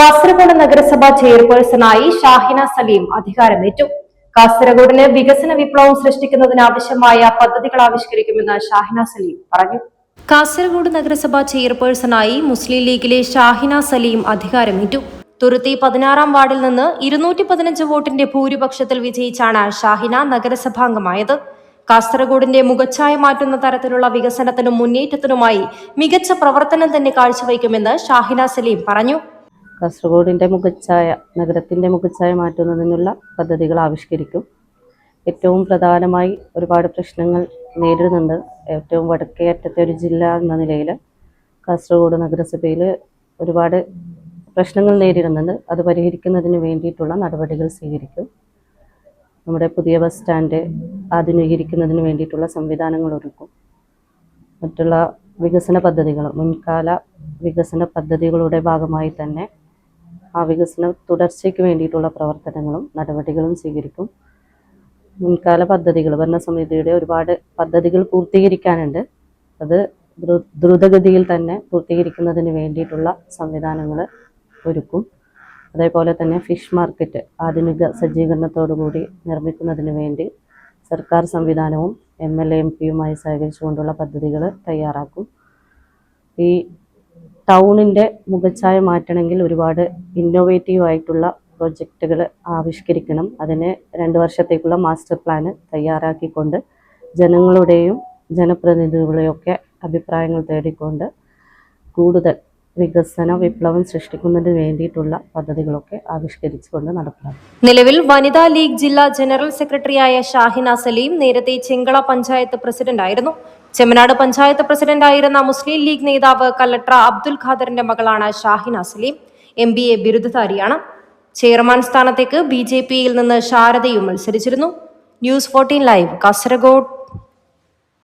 കാസർഗോഡ് നഗരസഭ ചെയർപേഴ്സണായി ഷാഹിന സലീം അധികാരമേറ്റു. കാസർഗോഡിന് വികസന വിപ്ലവം സൃഷ്ടിക്കുന്നതിന് ആവശ്യമായ പദ്ധതികൾ ആവിഷ്കരിക്കുമെന്ന് ഷാഹിന സലീം പറഞ്ഞു. കാസർഗോഡ് നഗരസഭ ചെയർപേഴ്സണായി മുസ്ലിം ലീഗിലെ ഷാഹിന സലീം അധികാരമേറ്റു. തുരുത്തി പതിനാറാം വാർഡിൽ നിന്ന് ഇരുന്നൂറ്റി പതിനഞ്ച് വോട്ടിന്റെ ഭൂരിപക്ഷത്തിൽ വിജയിച്ചാണ് ഷാഹിന നഗരസഭാംഗമായത്. കാസർഗോഡിന്റെ മുഖച്ഛായ മാറ്റുന്ന തരത്തിലുള്ള വികസനത്തിനും മുന്നേറ്റത്തിനുമായി മികച്ച പ്രവർത്തനം തന്നെ കാഴ്ചവയ്ക്കുമെന്ന് ഷാഹിന സലീം പറഞ്ഞു. കാസർഗോഡിന്റെ മുഖച്ഛായ നഗരത്തിന്റെ മുഖച്ഛായ മാറ്റുന്നതിനുള്ള പദ്ധതികൾ ആവിഷ്കരിക്കും. ഏറ്റവും പ്രധാനമായി ഒരുപാട് പ്രശ്നങ്ങൾ നേരിടുന്നുണ്ട്. ഏറ്റവും വടക്കേ അറ്റത്തെ ഒരു ജില്ല എന്ന നിലയിൽ കാസർഗോഡ് നഗരസഭയിൽ ഒരുപാട് പ്രശ്നങ്ങൾ നേരിടുന്നുണ്ട്. അത് പരിഹരിക്കുന്നതിന് വേണ്ടിയിട്ടുള്ള നടപടികൾ സ്വീകരിക്കും. നമ്മുടെ പുതിയ ബസ് സ്റ്റാൻഡ് ആധുനീകരിക്കുന്നതിന് വേണ്ടിയിട്ടുള്ള സംവിധാനങ്ങൾ ഒരുക്കും. മറ്റുള്ള വികസന പദ്ധതികൾ മുൻകാല വികസന പദ്ധതികളുടെ ഭാഗമായി തന്നെ ആ വികസന തുടർച്ചയ്ക്ക് വേണ്ടിയിട്ടുള്ള പ്രവർത്തനങ്ങളും നടപടികളും സ്വീകരിക്കും. മുൻകാല പദ്ധതികൾ ഭരണസമിതിയുടെ ഒരുപാട് പദ്ധതികൾ പൂർത്തീകരിക്കാനുണ്ട്. അത് ദ്രു- ദ്രുതഗതിയിൽ തന്നെ പൂർത്തീകരിക്കുന്നതിന് വേണ്ടിയിട്ടുള്ള സംവിധാനങ്ങൾ ഒരുക്കും. അതേപോലെ തന്നെ ഫിഷ് മാർക്കറ്റ് ആധുനിക സജ്ജീകരണത്തോടുകൂടി നിർമ്മിക്കുന്നതിന് വേണ്ടി സർക്കാർ സംവിധാനവും എം എൽ എ എം പിയുമായി സഹകരിച്ചുകൊണ്ടുള്ള പദ്ധതികൾ തയ്യാറാക്കും. ഈ ടൗണിന്റെ മുഖച്ഛായ മാറ്റണമെങ്കിൽ ഒരുപാട് ഇന്നോവേറ്റീവ് ആയിട്ടുള്ള പ്രൊജക്റ്റുകൾ ആവിഷ്കരിക്കണം. അതിന് രണ്ട് വർഷത്തേക്കുള്ള മാസ്റ്റർ പ്ലാന് തയ്യാറാക്കിക്കൊണ്ട് ജനങ്ങളുടെയും ജനപ്രതിനിധികളുടെയൊക്കെ അഭിപ്രായങ്ങൾ തേടിക്കൊണ്ട് കൂടുതൽ വികസന വിപ്ലവം സൃഷ്ടിക്കുന്നതിന് വേണ്ടിയിട്ടുള്ള പദ്ധതികളൊക്കെ ആവിഷ്കരിച്ചുകൊണ്ട് നടപ്പിലാക്കും നിലവിൽ വനിതാ ലീഗ് ജില്ലാ ജനറൽ സെക്രട്ടറിയായ ഷാഹിന സലീം നേരത്തെ ചെങ്കള പഞ്ചായത്ത് പ്രസിഡന്റായിരുന്നു ചെമ്മനാട് പഞ്ചായത്ത് പ്രസിഡന്റായിരുന്ന മുസ്ലിം ലീഗ് നേതാവ് കലക്ടർ അബ്ദുൽ ഖാദറിന്റെ മകളാണ് Shahina Saleem. M B A ബിരുദധാരിയാണ്. Chairman സ്ഥാനത്തേക്ക് ബി ജെ പിയിൽ നിന്ന് ശാരദയും മത്സരിച്ചിരുന്നു. News fourteen live Kasaragod.